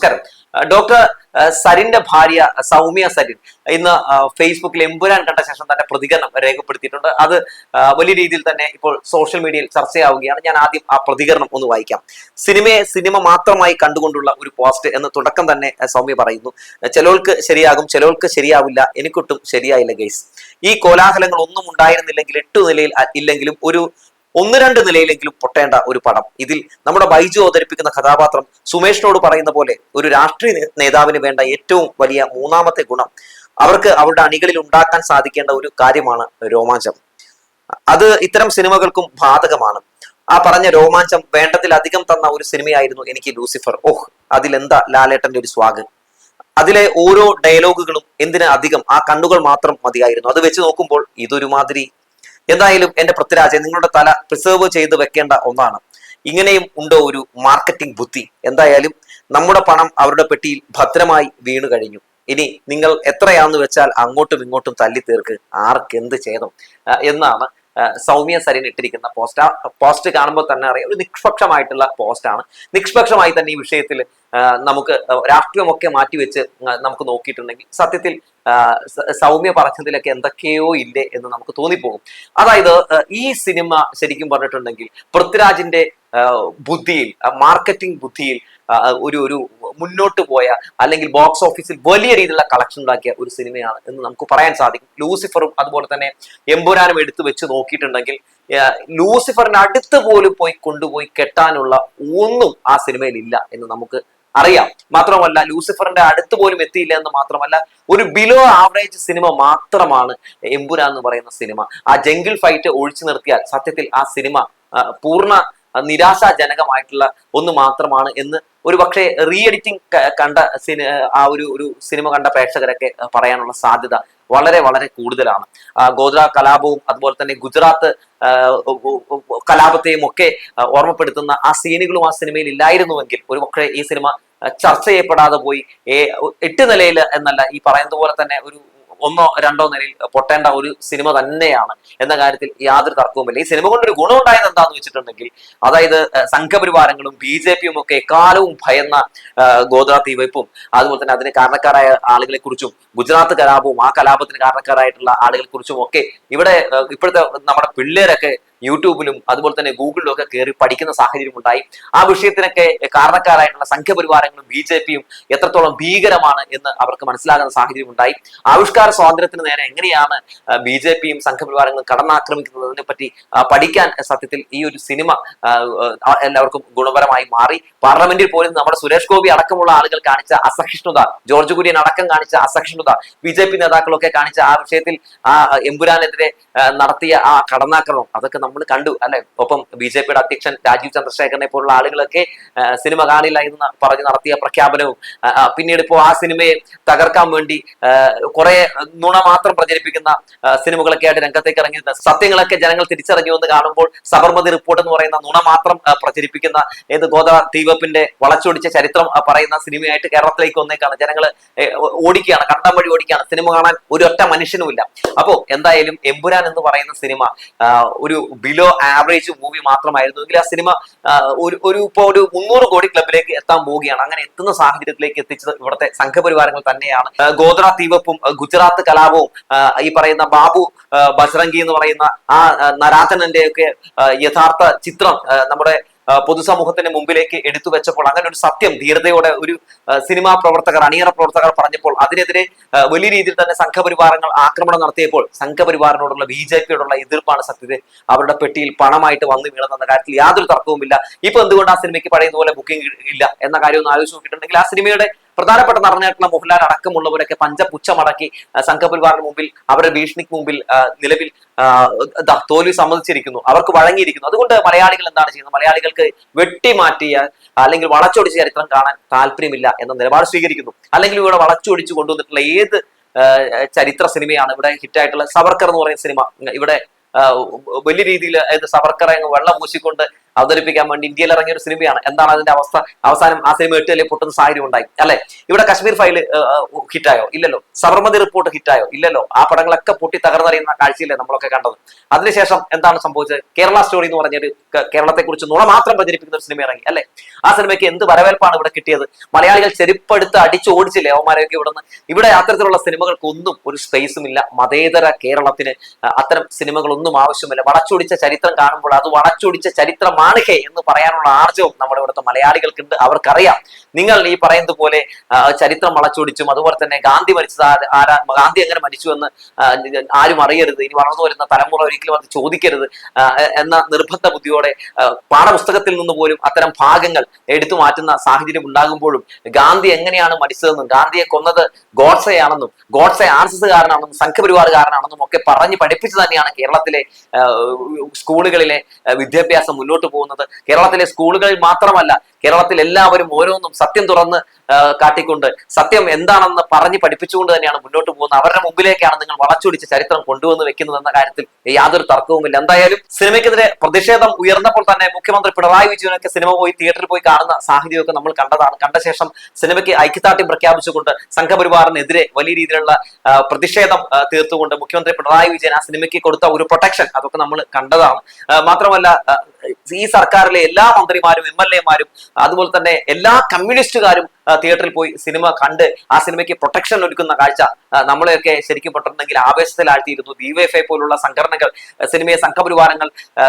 നമസ്കാരം. ഡോക്ടർ സരിന്റെ ഭാര്യ സൗമ്യ സരിൻ ഇന്ന് ഫേസ്ബുക്കിൽ എമ്പുരാൻ കണ്ട ശേഷം തന്റെ പ്രതികരണം രേഖപ്പെടുത്തിയിട്ടുണ്ട്. അത് വലിയ രീതിയിൽ തന്നെ ഇപ്പോൾ സോഷ്യൽ മീഡിയയിൽ ചർച്ചയാവുകയാണ്. ഞാൻ ആദ്യം ആ പ്രതികരണം ഒന്ന് വായിക്കാം. സിനിമയെ സിനിമ മാത്രമായി കണ്ടുകൊണ്ടുള്ള ഒരു പോസ്റ്റ് എന്ന് തുടക്കം തന്നെ സൗമ്യ പറയുന്നു. ചിലവർക്ക് ശരിയാകും ചിലവർക്ക് ശരിയാവില്ല എനിക്കൊട്ടും ശരിയായില്ല ഗൈസ്. ഈ കോലാഹലങ്ങൾ ഒന്നും ഉണ്ടായിരുന്നില്ലെങ്കിൽ എട്ടു നിലയിൽ ഇല്ലെങ്കിലും ഒരു ഒന്ന് രണ്ട് നിലയിലെങ്കിലും പൊട്ടേണ്ട ഒരു പടം. ഇതിൽ നമ്മുടെ ബൈജു അവതരിപ്പിക്കുന്ന കഥാപാത്രം സുമേഷിനോട് പറയുന്ന പോലെ ഒരു രാഷ്ട്രീയ നേതാവിന് വേണ്ട ഏറ്റവും വലിയ മൂന്നാമത്തെ ഗുണം അവർക്ക് അവരുടെ അണികളിൽ ഉണ്ടാക്കാൻ സാധിക്കേണ്ട ഒരു കാര്യമാണ് രോമാഞ്ചം. അത് ഇത്തരം സിനിമകൾക്കും ബാധകമാണ്. ആ പറഞ്ഞ രോമാഞ്ചം വേണ്ടതിലധികം തന്ന ഒരു സിനിമയായിരുന്നു എനിക്ക് ലൂസിഫർ. ഓഹ് അതിലെന്താ ലാലേട്ടന്റെ ഒരു സ്വാഗ്? അതിലെ ഓരോ ഡയലോഗുകളും എന്തിന് അധികം? ആ കണ്ണുകൾ മാത്രം മതിയായിരുന്നു. അത് വെച്ച് നോക്കുമ്പോൾ ഇതൊരുമാതിരി എന്തായാലും എന്റെ പൃഥ്വിരാജ് നിങ്ങളുടെ തല പ്രിസർവ് ചെയ്ത് വെക്കേണ്ട ഒന്നാണ്. ഇങ്ങനെയും ഉണ്ടോ ഒരു മാർക്കറ്റിംഗ് ബുദ്ധി. എന്തായാലും നമ്മുടെ പണം അവരുടെ പെട്ടിയിൽ ഭദ്രമായി വീണു കഴിഞ്ഞു. ഇനി നിങ്ങൾ എത്രയാന്ന് വെച്ചാൽ അങ്ങോട്ടും ഇങ്ങോട്ടും തല്ലി തീർക്ക് ആർക്കെന്ത് ചെയ്തം എന്നാണ് സൗമ്യ സരിൻ ഇട്ടിരിക്കുന്ന പോസ്റ്റ് പോസ്റ്റ് കാണുമ്പോൾ തന്നെ അറിയാം ഒരു നിഷ്പക്ഷമായിട്ടുള്ള പോസ്റ്റാണ് നിഷ്പക്ഷമായി തന്നെ ഈ വിഷയത്തിൽ നമുക്ക് രാഷ്ട്രീയമൊക്കെ മാറ്റിവെച്ച് നമുക്ക് നോക്കിയിട്ടുണ്ടെങ്കിൽ സത്യത്തിൽ സൗമ്യ പറഞ്ഞതിലൊക്കെ എന്തൊക്കെയോ ഇല്ലേ എന്ന് നമുക്ക് തോന്നിപ്പോകും. അതായത് ഈ സിനിമ ശരിക്കും പറഞ്ഞിട്ടുണ്ടെങ്കിൽ പൃഥ്വിരാജിന്റെ ബുദ്ധിയിൽ മാർക്കറ്റിംഗ് ബുദ്ധിയിൽ ഒരു ഒരു മുന്നോട്ട് പോയ അല്ലെങ്കിൽ ബോക്സ് ഓഫീസിൽ വലിയ രീതിയിലുള്ള കളക്ഷൻ ഉണ്ടാക്കിയ ഒരു സിനിമയാണ് എന്ന് നമുക്ക് പറയാൻ സാധിക്കും. ലൂസിഫറും അതുപോലെ തന്നെ എമ്പുരാനും എടുത്തു വെച്ച് നോക്കിയിട്ടുണ്ടെങ്കിൽ ലൂസിഫറിന് അടുത്ത് പോലും പോയി കൊണ്ടുപോയി കെട്ടാനുള്ള ഒന്നും ആ സിനിമയിൽ ഇല്ല എന്ന് നമുക്ക് അറിയാം. മാത്രമല്ല ലൂസിഫറിന്റെ അടുത്ത് പോലും എത്തിയില്ല എന്ന് മാത്രമല്ല ഒരു ബിലോ ആവറേജ് സിനിമ മാത്രമാണ് എമ്പുരാൻ എന്ന് പറയുന്ന സിനിമ. ആ ജംഗിൾ ഫൈറ്റ് ഒഴിച്ചു നിർത്തിയാൽ സത്യത്തിൽ ആ സിനിമ പൂർണ നിരാശാജനകമായിട്ടുള്ള ഒന്ന് മാത്രമാണ് എന്ന് ഒരു പക്ഷേ റീ എഡിറ്റിംഗ് കണ്ട സിനി ആ ഒരു ഒരു സിനിമ കണ്ട പ്രേക്ഷകരൊക്കെ പറയാനുള്ള സാധ്യത വളരെ വളരെ കൂടുതലാണ്. ഗോദ്ര കലാപവും അതുപോലെ തന്നെ ഗുജറാത്ത് കലാപത്തെയും ഒക്കെ ഓർമ്മപ്പെടുത്തുന്ന ആ സീനുകളും ആ സിനിമയിൽ ഇല്ലായിരുന്നുവെങ്കിൽ ഒരു പക്ഷേ ഈ സിനിമ ചർച്ച ചെയ്യപ്പെടാതെ പോയി എട്ട് നിലയിൽ എന്നല്ല ഈ പറയുന്നത് പോലെ തന്നെ ഒരു ഒന്നോ രണ്ടോ നിലയിൽ പൊട്ടേണ്ട ഒരു സിനിമ തന്നെയാണ് എന്ന കാര്യത്തിൽ യാതൊരു തർക്കവുമില്ല ഈ സിനിമ കൊണ്ടൊരു ഗുണം ഉണ്ടായത് എന്താന്ന് വെച്ചിട്ടുണ്ടെങ്കിൽ അതായത് സംഘപരിവാരങ്ങളും ബി ജെ പിയും ഒക്കെ എക്കാലവും ഭയന്ന ഗോദ്ര തീവയ്പും അതുപോലെ തന്നെ അതിന് കാരണക്കാരായ ആളുകളെ കുറിച്ചും ഗുജറാത്ത് കലാപവും ആ കലാപത്തിന് കാരണക്കാരായിട്ടുള്ള ആളുകളെ കുറിച്ചും ഒക്കെ ഇവിടെ ഇപ്പോഴത്തെ നമ്മുടെ പിള്ളേരൊക്കെ യൂട്യൂബിലും അതുപോലെ തന്നെ ഗൂഗിളിലും ഒക്കെ കയറി പഠിക്കുന്ന സാഹചര്യം ഉണ്ടായി. ആ വിഷയത്തിനൊക്കെ കാരണക്കാരായിട്ടുള്ള സംഘപരിവാരങ്ങളും ബി ജെ പിയും എത്രത്തോളം ഭീകരമാണ് എന്ന് അവർക്ക് മനസ്സിലാകുന്ന സാഹചര്യം ഉണ്ടായി. ആവിഷ്കാര സ്വാതന്ത്ര്യത്തിന് നേരെ എങ്ങനെയാണ് ബി ജെ പിയും സംഘപരിവാരങ്ങളും കടന്നാക്രമിക്കുന്നതിനെ പറ്റി പഠിക്കാൻ സത്യത്തിൽ ഈ ഒരു സിനിമ എല്ലാവർക്കും ഗുണപരമായി മാറി. പാർലമെന്റിൽ പോലും നമ്മുടെ സുരേഷ് ഗോപി അടക്കമുള്ള ആളുകൾ കാണിച്ച അസഹിഷ്ണുത ജോർജ് കുര്യൻ അടക്കം കാണിച്ച അസഹിഷ്ണുത ബി ജെ പി നേതാക്കളൊക്കെ കാണിച്ച ആ വിഷയത്തിൽ ആ എമ്പുരാനെതിരെ നടത്തിയ ആ കടന്നാക്രമണം അതൊക്കെ നമ്മൾ കണ്ടു അല്ലെ? ഒപ്പം ബി ജെ പിയുടെ അധ്യക്ഷൻ രാജീവ് ചന്ദ്രശേഖരനെ പോലുള്ള ആളുകളൊക്കെ സിനിമ കാണില്ല എന്ന് പറഞ്ഞ് നടത്തിയ പ്രഖ്യാപനവും പിന്നീട് ഇപ്പോൾ ആ സിനിമയെ തകർക്കാൻ വേണ്ടി കുറെ നുണ മാത്രം പ്രചരിപ്പിക്കുന്ന സിനിമകളൊക്കെ ആയിട്ട് രംഗത്തേക്ക് ഇറങ്ങി സത്യങ്ങളൊക്കെ ജനങ്ങൾ തിരിച്ചറിഞ്ഞു എന്ന് കാണുമ്പോൾ സബർമതി റിപ്പോർട്ട് എന്ന് പറയുന്ന നുണ മാത്രം പ്രചരിപ്പിക്കുന്ന ഏത് ഗോദ ദ്വീപിന്റെ വളച്ചൊടിച്ച ചരിത്രം പറയുന്ന സിനിമയായിട്ട് കേരളത്തിലേക്ക് വന്നേക്കാണ്. ജനങ്ങൾ ഓടിക്കുകയാണ് കണ്ടം വഴി ഓടിക്കുകയാണ്. സിനിമ കാണാൻ ഒരു ഒറ്റ മനുഷ്യനുമില്ല. അപ്പോ എന്തായാലും എമ്പുരാൻ എന്ന് പറയുന്ന സിനിമ ഒരു ബിലോ ആവറേജ് മൂവി മാത്രമായിരുന്നു. എങ്കിൽ ആ സിനിമ ഒരു ഒരു ഇപ്പോൾ ഒരു മുന്നൂറ് കോടി ക്ലബിലേക്ക് എത്താൻ പോവുകയാണ്. അങ്ങനെ എത്തുന്ന സാഹചര്യത്തിലേക്ക് എത്തിച്ചത് ഇവിടുത്തെ സംഘപരിവാരങ്ങൾ തന്നെയാണ്. ഗോദ്ര തീവപ്പും ഗുജറാത്ത് കലാപവും ഈ പറയുന്ന ബാബു ബജറംഗി എന്ന് പറയുന്ന ആ ആ, നരാധനന്റെ ഒക്കെ യഥാർത്ഥ ചിത്രം നമ്മുടെ ആ, പൊതുസമൂഹത്തിന്റെ മുമ്പിലേക്ക് എടുത്തു വെച്ചപ്പോൾ അങ്ങനെ ഒരു സത്യം ധീരതയോടെ ഒരു സിനിമാ പ്രവർത്തകർ അണിയറ പ്രവർത്തകർ പറഞ്ഞപ്പോൾ അതിനെതിരെ വലിയ രീതിയിൽ തന്നെ സംഘപരിവാരങ്ങൾ ആക്രമണം നടത്തിയപ്പോൾ സംഘപരിവാറിനോടുള്ള ബി ജെ പിയോടുള്ള എതിർപ്പാണ് സത്യത്തെ അവരുടെ പെട്ടിയിൽ പണമായിട്ട് വന്നു വീണെന്ന കാര്യത്തിൽ യാതൊരു തർക്കവുമില്ല. ഇപ്പൊ എന്തുകൊണ്ട് ആ സിനിമയ്ക്ക് പഴയതുപോലെ ബുക്കിംഗ് ഇല്ല എന്ന കാര്യം ഒന്ന് ആലോചിച്ച് നോക്കിയിട്ടുണ്ടെങ്കിൽ ആ സിനിമയുടെ പ്രധാനപ്പെട്ട നടനായിട്ടുള്ള മോഹൻലാൽ അടക്കമുള്ളവരൊക്കെ പഞ്ചപുച്ഛമടക്കി സംഘപരിവാറിന് മുമ്പിൽ അവരുടെ ഭീഷണിക്ക് മുമ്പിൽ നിലവിൽ തോൽവി സമ്മതിച്ചിരിക്കുന്നു. അവർക്ക് വഴങ്ങിയിരിക്കുന്നു. അതുകൊണ്ട് മലയാളികൾ എന്താണ് ചെയ്യുന്നത്? മലയാളികൾക്ക് വെട്ടിമാറ്റിയ അല്ലെങ്കിൽ വളച്ചൊടിച്ച ചരിത്രം കാണാൻ താല്പര്യമില്ല എന്ന നിലപാട് സ്വീകരിക്കുന്നു. അല്ലെങ്കിൽ ഇവിടെ വളച്ചൊടിച്ചു കൊണ്ടുവന്നിട്ടുള്ള ഏത് ചരിത്ര സിനിമയാണ് ഇവിടെ ഹിറ്റായിട്ടുള്ള സവർക്കർ എന്ന് പറയുന്ന സിനിമ. ഇവിടെ വലിയ രീതിയിൽ സവർക്കറെ വെള്ളം പൂശിക്കൊണ്ട് അവതരിപ്പിക്കാൻ വേണ്ടി ഇന്ത്യയിൽ ഇറങ്ങിയ ഒരു സിനിമയാണ്. എന്താണ് അതിന്റെ അവസ്ഥ? അവസാനം ആ സിനിമ എട്ടുകല്ലേ പൊട്ടുന്ന സാഹചര്യം ഉണ്ടായി. അല്ലെ? ഇവിടെ കശ്മീർ ഫയൽ ഹിറ്റായോ? ഇല്ലല്ലോ. സബർമതി റിപ്പോർട്ട് ഹിറ്റായോ? ഇല്ലല്ലോ. ആ പടങ്ങളൊക്കെ പൊട്ടി തകർന്നറിയുന്ന കാഴ്ചയില്ലേ നമ്മളൊക്കെ കണ്ടത്. അതിനുശേഷം എന്താണ് സംഭവിച്ചത്? കേരള സ്റ്റോറി എന്ന് പറഞ്ഞൊരു കേരളത്തെ കുറിച്ച് നുണ മാത്രം പ്രചരിപ്പിക്കുന്ന ഒരു സിനിമ ഇറങ്ങി. അല്ലെ? ആ സിനിമയ്ക്ക് എന്ത് വരവേൽപ്പാണ് ഇവിടെ കിട്ടിയത്? മലയാളികൾ ചെരുപ്പെടുത്ത് അടിച്ചു ഓടിച്ചില്ലേ അവന്മാരെയൊക്കെ ഇവിടുന്ന്? ഇവിടെ അത്തരത്തിലുള്ള സിനിമകൾക്കൊന്നും ഒരു സ്പേസും ഇല്ല. മതേതര കേരളത്തിന് അത്തരം സിനിമകളൊന്നും ആവശ്യമില്ല. വളച്ചൊടിച്ച ചരിത്രം കാണുമ്പോൾ അത് വളച്ചൊടിച്ച ചരിത്രമാണ് ഹേ എന്ന് പറയാനുള്ള ആർജവും നമ്മുടെ ഇവിടുത്തെ മലയാളികൾക്കുണ്ട്. അവർക്കറിയാം. നിങ്ങൾ ഈ പറയുന്നത് പോലെ ചരിത്രം വളച്ചൊടിച്ചും അതുപോലെ തന്നെ ഗാന്ധി മരിച്ചത് ആരാ ഗാന്ധി എങ്ങനെ മരിച്ചു എന്ന് ആരും അറിയരുത്. ഇനി വളർന്നു വരുന്ന തലമുറ ഒരിക്കലും അത് ചോദിക്കരുത്. എന്ന നിർബന്ധ ബുദ്ധിയോടെ പാഠപുസ്തകത്തിൽ നിന്ന് പോലും അത്തരം ഭാഗങ്ങൾ എടുത്തു മാറ്റുന്ന സാഹചര്യം ഉണ്ടാകുമ്പോഴും ഗാന്ധി എങ്ങനെയാണ് മരിച്ചതെന്നും ഗാന്ധിയെ കൊന്നത് ഗോഡ്സയാണെന്നും ഗോഡ്സെ ആർ എസ് എസ്കാരനാണെന്നും സംഘപരിവാറുകാരനാണെന്നും ഒക്കെ പറഞ്ഞ് പഠിപ്പിച്ചു തന്നെയാണ് കേരളത്തിലെ സ്കൂളുകളിലെ വിദ്യാഭ്യാസം മുന്നോട്ട് പോകുന്നത്. കേരളത്തിലെ സ്കൂളുകളിൽ മാത്രമല്ല കേരളത്തിൽ എല്ലാവരും ഓരോന്നും സത്യം തുറന്ന് കാട്ടിക്കൊണ്ട് സത്യം എന്താണെന്ന് പറഞ്ഞ് പഠിപ്പിച്ചുകൊണ്ട് തന്നെയാണ് മുന്നോട്ട് പോകുന്നത്. അവരുടെ മുമ്പിലേക്കാണ് നിങ്ങൾ വളച്ചൊടിച്ച് ചരിത്രം കൊണ്ടുവന്ന് വെക്കുന്നത് എന്ന കാര്യത്തിൽ യാതൊരു തർക്കവുമില്ല. എന്തായാലും സിനിമയ്ക്കെതിരെ പ്രതിഷേധം ഉയർന്നപ്പോൾ തന്നെ മുഖ്യമന്ത്രി പിണറായി വിജയനൊക്കെ സിനിമ പോയി തിയേറ്ററിൽ പോയി കാണുന്ന സാഹചര്യമൊക്കെ നമ്മൾ കണ്ടതാണ്. കണ്ട ശേഷം സിനിമയ്ക്ക് ഐക്യദാർഢ്യം പ്രഖ്യാപിച്ചുകൊണ്ട് സംഘപരിവാറിനെതിരെ വലിയ രീതിയിലുള്ള പ്രതിഷേധം തീർത്തുകൊണ്ട് മുഖ്യമന്ത്രി പിണറായി വിജയൻ ആ സിനിമയ്ക്ക് കൊടുത്ത ഒരു പ്രൊട്ടക്ഷൻ അതൊക്കെ നമ്മൾ കണ്ടതാണ്. മാത്രമല്ല ഈ സർക്കാരിലെ എല്ലാ മന്ത്രിമാരും എം എൽ എമാരും അതുപോലെ തന്നെ എല്ലാ കമ്മ്യൂണിസ്റ്റുകാരും തിയേറ്ററിൽ പോയി സിനിമ കണ്ട് ആ സിനിമയ്ക്ക് പ്രൊട്ടക്ഷൻ ഒരുക്കുന്ന കാഴ്ച നമ്മളെയൊക്കെ ശരിക്കും പെട്ടിട്ടുണ്ടെങ്കിൽ ആവേശത്തിലാഴ്ത്തിയിരുന്നു. ബി വൈ ഫൈ പോലുള്ള സംഘടനകൾ സിനിമയെ സംഘപരിവാരങ്ങൾ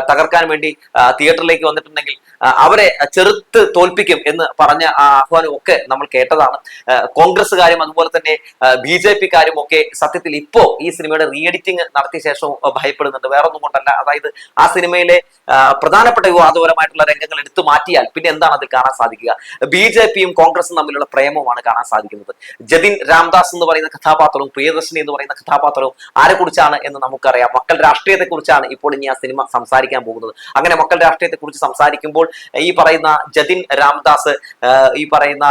തകർക്കാൻ വേണ്ടി തിയേറ്ററിലേക്ക് വന്നിട്ടുണ്ടെങ്കിൽ അവരെ ചെറുത്ത് തോൽപ്പിക്കും എന്ന് പറഞ്ഞ ആ ആഹ്വാനം ഒക്കെ നമ്മൾ കേട്ടതാണ്. കോൺഗ്രസ്സുകാരും അതുപോലെ തന്നെ ബി ജെ പിക്കാരും ഒക്കെ സത്യത്തിൽ ഇപ്പോ ഈ സിനിമയുടെ റീ എഡിറ്റിംഗ് നടത്തിയ ശേഷവും ഭയപ്പെടുന്നുണ്ട്. വേറെ ഒന്നും കൊണ്ടല്ല. അതായത് ആ സിനിമയിലെ പ്രധാനപ്പെട്ട വിവാദപരമായിട്ടുള്ള രംഗങ്ങൾ എടുത്തു മാറ്റിയാൽ പിന്നെ എന്താണ് അതിൽ കാണാൻ സാധിക്കുക? ബി ജെ പിയും കോൺഗ്രസും തമ്മിലുള്ള പ്രേമമാണ് കാണാൻ സാധിക്കുന്നത്. ജതിൻ രാംദാസ് എന്ന് പറയുന്ന കഥാപാത്രവും പ്രിയദർശിനി എന്ന് പറയുന്ന കഥാപാത്രവും ആരെ കുറിച്ചാണ് എന്ന് നമുക്കറിയാം. മക്കൾ രാഷ്ട്രീയത്തെ കുറിച്ചാണ് ഇപ്പോൾ ഇനി ആ സിനിമ സംസാരിക്കാൻ പോകുന്നത്. അങ്ങനെ മക്കൾ രാഷ്ട്രീയത്തെ കുറിച്ച് സംസാരിക്കുമ്പോൾ ഈ പറയുന്ന ജതിൻ രാംദാസ് ഈ പറയുന്ന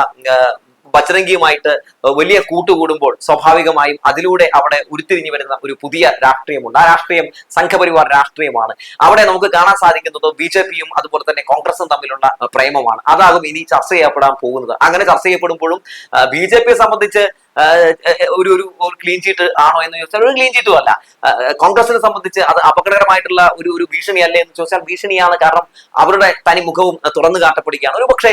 ബജരംഗിയുമായിട്ട് വലിയ കൂട്ടുകൂടുമ്പോൾ സ്വാഭാവികമായും അതിലൂടെ അവിടെ ഉരുത്തിരിഞ്ഞു വരുന്ന ഒരു പുതിയ രാഷ്ട്രീയമുണ്ട്. ആ രാഷ്ട്രീയം സംഘപരിവാർ രാഷ്ട്രീയമാണ്. അവിടെ നമുക്ക് കാണാൻ സാധിക്കുന്നത് ബി ജെ പിയും അതുപോലെ തന്നെ കോൺഗ്രസും തമ്മിലുള്ള പ്രേമമാണ്. അതാകും ഇനി ചർച്ച ചെയ്യപ്പെടാൻ പോകുന്നത്. അങ്ങനെ ചർച്ച ചെയ്യപ്പെടുമ്പോഴും ബി ജെ പിയെ സംബന്ധിച്ച് ഒരു ഒരു ക്ലീൻ ചീറ്റ് ആണോ എന്ന് ചോദിച്ചാൽ ഒരു ക്ലീൻ ചീറ്റും അല്ല. കോൺഗ്രസിനെ സംബന്ധിച്ച് അത് അപകടകരമായിട്ടുള്ള ഒരു ഒരു ഭീഷണി അല്ലേ എന്ന് ചോദിച്ചാൽ ഭീഷണിയാണ്. കാരണം അവരുടെ തനി മുഖവും തുറന്നു കാട്ടപ്പെടുകയാണ്. ഒരു പക്ഷേ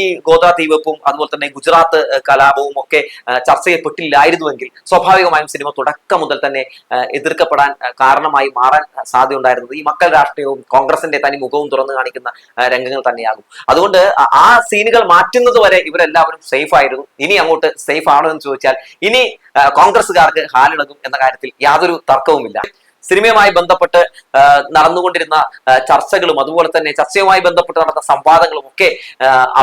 ഈ ഗോദ്ര തീവപ്പും അതുപോലെ തന്നെ ഗുജറാത്ത് കലാപവും ഒക്കെ ചർച്ച ചെയ്യപ്പെട്ടില്ലായിരുന്നുവെങ്കിൽ സ്വാഭാവികമായും സിനിമ തുടക്കം മുതൽ തന്നെ എതിർക്കപ്പെടാൻ കാരണമായി മാറാൻ സാധ്യതയുണ്ടായിരുന്നത് ഈ മക്കൾ രാഷ്ട്രീയവും കോൺഗ്രസിന്റെ തനി മുഖവും തുറന്നു കാണിക്കുന്ന രംഗങ്ങൾ തന്നെയാകും. അതുകൊണ്ട് ആ സീനുകൾ മാറ്റുന്നത് വരെ ഇവരെല്ലാവരും സേഫ് ആയിരുന്നു. ഇനി അങ്ങോട്ട് സേഫ് ആണോ എന്ന് ചോദിച്ചാൽ ഇനി കോൺഗ്രസ്സുകാർക്ക് ഹാലിളകും എന്ന കാര്യത്തിൽ യാതൊരു തർക്കവുമില്ല. സിനിമയുമായി ബന്ധപ്പെട്ട് നടന്നുകൊണ്ടിരുന്ന ചർച്ചകളും അതുപോലെ തന്നെ ചർച്ചയുമായി ബന്ധപ്പെട്ട് നടന്ന സംവാദങ്ങളും ഒക്കെ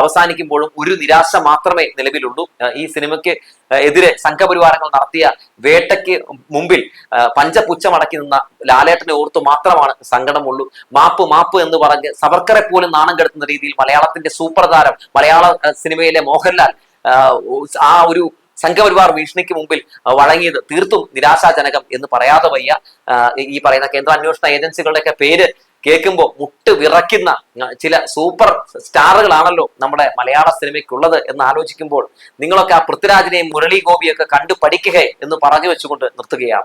അവസാനിക്കുമ്പോഴും ഒരു നിരാശ മാത്രമേ നിലവിലുള്ളൂ. ഈ സിനിമയ്ക്ക് എതിരെ സംഘപരിവാരങ്ങൾ നടത്തിയ വേട്ടയ്ക്ക് മുമ്പിൽ പഞ്ചപുച്ഛമടക്കി നിന്ന ലാലേട്ടനെ ഓർത്ത് മാത്രമാണ് സങ്കടമുള്ളൂ. മാപ്പ് മാപ്പ് എന്ന് പറഞ്ഞ് സവർക്കറെ പോലും നാണം കെടുത്തുന്ന രീതിയിൽ മലയാളത്തിന്റെ സൂപ്പർ താരം മലയാള സിനിമയിലെ മോഹൻലാൽ ആ ഒരു സംഘപരിവാർ ഭീഷണിക്ക് മുമ്പിൽ വഴങ്ങിയത് തീർത്തും നിരാശാജനകം എന്ന് പറയാതെ വയ്യ. ഈ പറയുന്ന കേന്ദ്ര അന്വേഷണ ഏജൻസികളുടെയൊക്കെ പേര് കേൾക്കുമ്പോൾ മുട്ട് വിറയ്ക്കുന്ന ചില സൂപ്പർ സ്റ്റാറുകളാണല്ലോ നമ്മുടെ മലയാള സിനിമയ്ക്കുള്ളത് എന്ന് ആലോചിക്കുമ്പോൾ നിങ്ങളൊക്കെ ആ പൃഥ്വിരാജിനെയും മുരളി ഗോപിയൊക്കെ കണ്ടു പഠിക്കുക എന്ന് പറഞ്ഞു വെച്ചുകൊണ്ട് നിർത്തുകയാണ്.